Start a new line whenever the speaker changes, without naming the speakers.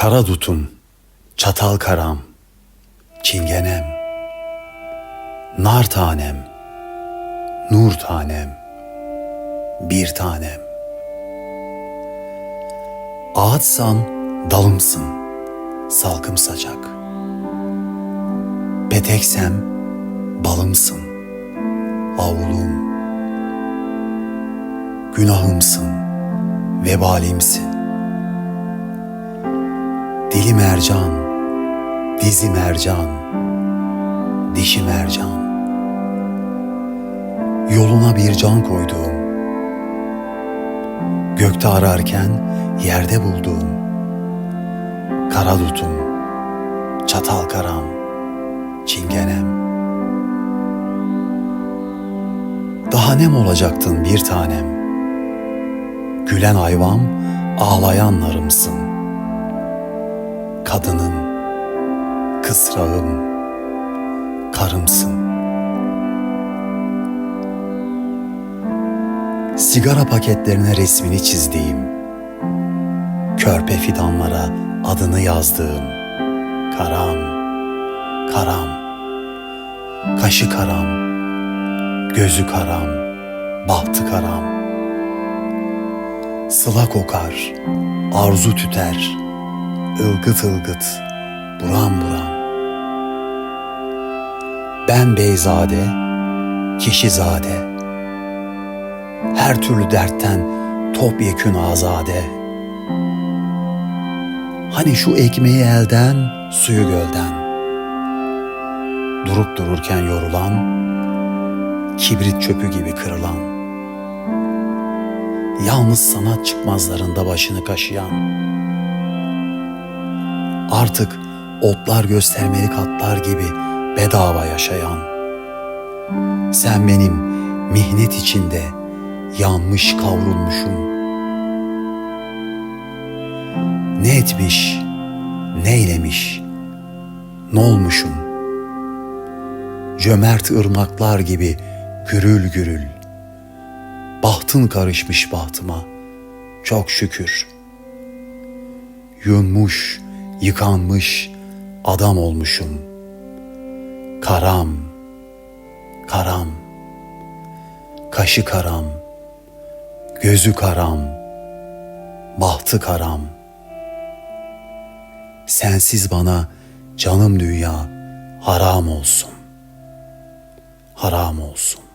Kara dutum, çatal karam, çingenem, nar tanem, nur tanem, bir tanem. Ağaçsan dalımsın, salkım saçak. Peteksem balımsın, avlum. Günahımsın, vebalimsin. Dili mercan, dizi mercan, dişi mercan. Yoluna bir can koyduğum, gökte ararken yerde bulduğum, kara dutum, çatal karam, çingenem. Daha nem olacaktın bir tanem, gülen ayvam, ağlayan narımsın kadının, kısrağım, karımsın. Sigara paketlerine resmini çizdiğim, körpe fidanlara adını yazdığım, karam, karam, kaşı karam, gözü karam, bahtı karam. Sıla kokar, arzu tüter, ılgıt ılgıt, buram buram. Ben beyzade, kişizade, her türlü dertten topyekün azade. Hani şu ekmeği elden, suyu gölden. Durup dururken yorulan, kibrit çöpü gibi kırılan. Yalnız sanat çıkmazlarında başını kaşıyan artık otlar göstermelik atlar gibi bedava yaşayan. Sen benim mihnet içinde yanmış kavrulmuşum. Ne etmiş, neylemiş, ne olmuşum? Cömert ırmaklar gibi gürül gürül. Bahtın karışmış bahtıma, çok şükür. Yunmuş, yıkanmış adam olmuşum. Karam, karam, kaşı karam, gözü karam, bahtı karam. Sensiz bana canım dünya haram olsun. Haram olsun.